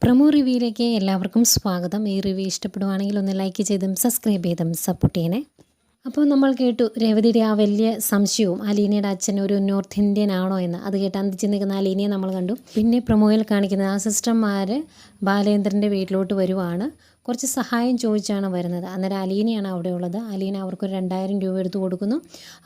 Promo റിവ്യൂയിലേക്ക് എല്ലാവർക്കും സ്വാഗതം. ഈ റിവ്യൂ ഇഷ്ടപ്പെടുവാണെങ്കിൽ ഒന്ന് ലൈക്ക് ചെയ്തും സബ്സ്ക്രൈബ് ചെയ്തും സപ്പോർട്ട് ചെയ്യണേ. അപ്പോൾ നമ്മൾ കേട്ടു രേവതിയുടെ ആ വലിയ സംശയവും അലീനയുടെ അച്ഛൻ ഒരു നോർത്ത് ഇന്ത്യൻ ആണോ എന്ന്. അത് കേട്ട് അന്തിച്ച് നിൽക്കുന്ന അലീനയെ നമ്മൾ കണ്ടു. പിന്നെ പ്രമോയിൽ കാണിക്കുന്ന ആ സിസ്റ്റർമാർ ബാലേന്ദ്രന്റെ വീട്ടിലോട്ട് വരുവാണ്. കുറച്ച് സഹായം ചോദിച്ചാണ് വരുന്നത്. അന്നേരം അലീനയാണ് അവിടെ ഉള്ളത് അലീന അവർക്കൊരു രണ്ടായിരം രൂപ എടുത്തു കൊടുക്കുന്നു.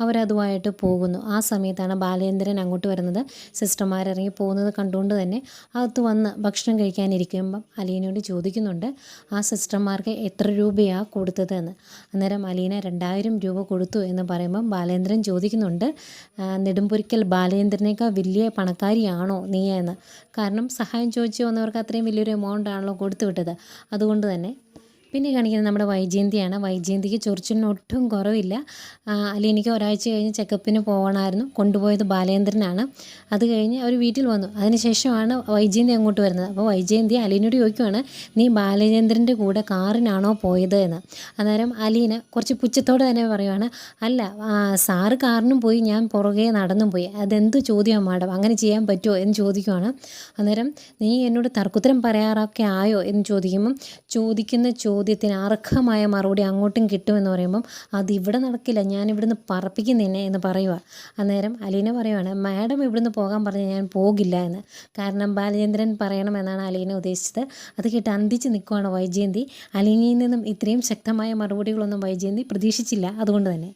അവരതുമായിട്ട് പോകുന്നു. ആ സമയത്താണ് ബാലേന്ദ്രൻ അങ്ങോട്ട് വരുന്നത്. സിസ്റ്റർമാർ ഇറങ്ങി പോകുന്നത് കണ്ടുകൊണ്ട് തന്നെ അകത്ത് വന്ന് ഭക്ഷണം കഴിക്കാനിരിക്കുമ്പം അലീനയോട് ചോദിക്കുന്നുണ്ട് ആ സിസ്റ്റർമാർക്ക് എത്ര രൂപയാണ് കൊടുത്തത് എന്ന് അന്നേരം അലീന രണ്ടായിരം രൂപ കൊടുത്തു എന്ന് പറയുമ്പം ബാലേന്ദ്രൻ ചോദിക്കുന്നുണ്ട് "ആ, നെടുമ്പൊരിക്കൽ ബാലേന്ദ്രനേക്കാൾ വലിയ പണക്കാരിയാണോ നീ എന്ന് കാരണം സഹായം ചോദിച്ചു വന്നവർക്ക് അത്രയും വലിയൊരു എമൗണ്ട് ആണല്ലോ കൊടുത്തു വിട്ടത്. അതുകൊണ്ട് തന്നെ പിന്നെ കാണിക്കുന്നത് നമ്മുടെ വൈജയന്തിയാണ്. വൈജയന്തിക്ക് ചൊറിച്ചിലിന് ഒട്ടും കുറവില്ല. ആ, എനിക്ക് ഒരാഴ്ച കഴിഞ്ഞ് ചെക്കപ്പിന് പോകണമായിരുന്നു. കൊണ്ടുപോയത് ബാലേന്ദ്രനാണ്. അത് കഴിഞ്ഞ് അവർ വീട്ടിൽ വന്നു. അതിനുശേഷമാണ് വൈജയന്തി അങ്ങോട്ട് വരുന്നത്. അപ്പോൾ വൈജയന്തി അലീനോട് ചോദിക്കുവാണ് നീ ബാലചേന്ദ്രന്റെ കൂടെ കാറിനാണോ പോയത്? എന്ന്. അന്നേരം അലീന കുറച്ച് പുച്ഛത്തോടെ തന്നെ പറയുവാണ് അല്ല സാറ് കാറിനും പോയി ഞാൻ പുറകെ നടന്നും പോയി. അതെന്ത് ചോദ്യമാണ് മാഡം? അങ്ങനെ ചെയ്യാൻ പറ്റുമോ എന്ന് ചോദിക്കുവാണ്. അന്നേരം നീ എന്നോട് തർക്കുത്തരം പറയാറൊക്കെ ആയോ? എന്ന് ചോദിക്കുമ്പം ചോദിക്കുന്ന ചോദ്യത്തിന് അർഹമായ മറുപടി അങ്ങോട്ടും കിട്ടുമെന്ന് പറയുമ്പം അതിവിടെ നടക്കില്ല ഞാൻ ഇവിടുന്ന് പറപ്പിക്കുന്നിന്നെ എന്ന് പറയുക. അന്നേരം അലീന പറയുവാണ് മാഡം ഇവിടുന്ന് പോകാൻ പറഞ്ഞ് ഞാൻ പോകില്ല എന്ന്. കാരണം ബാലചന്ദ്രൻ പറയണമെന്നാണ് അലീന ഉദ്ദേശിച്ചത്. അത് കേട്ട് അന്തിച്ച് നിൽക്കുവാണ് വൈജയന്തി. അലീനയിൽ നിന്നും ഇത്രയും ശക്തമായ മറുപടികളൊന്നും വൈജയന്തി പ്രതീക്ഷിച്ചില്ല അതുകൊണ്ട് തന്നെ.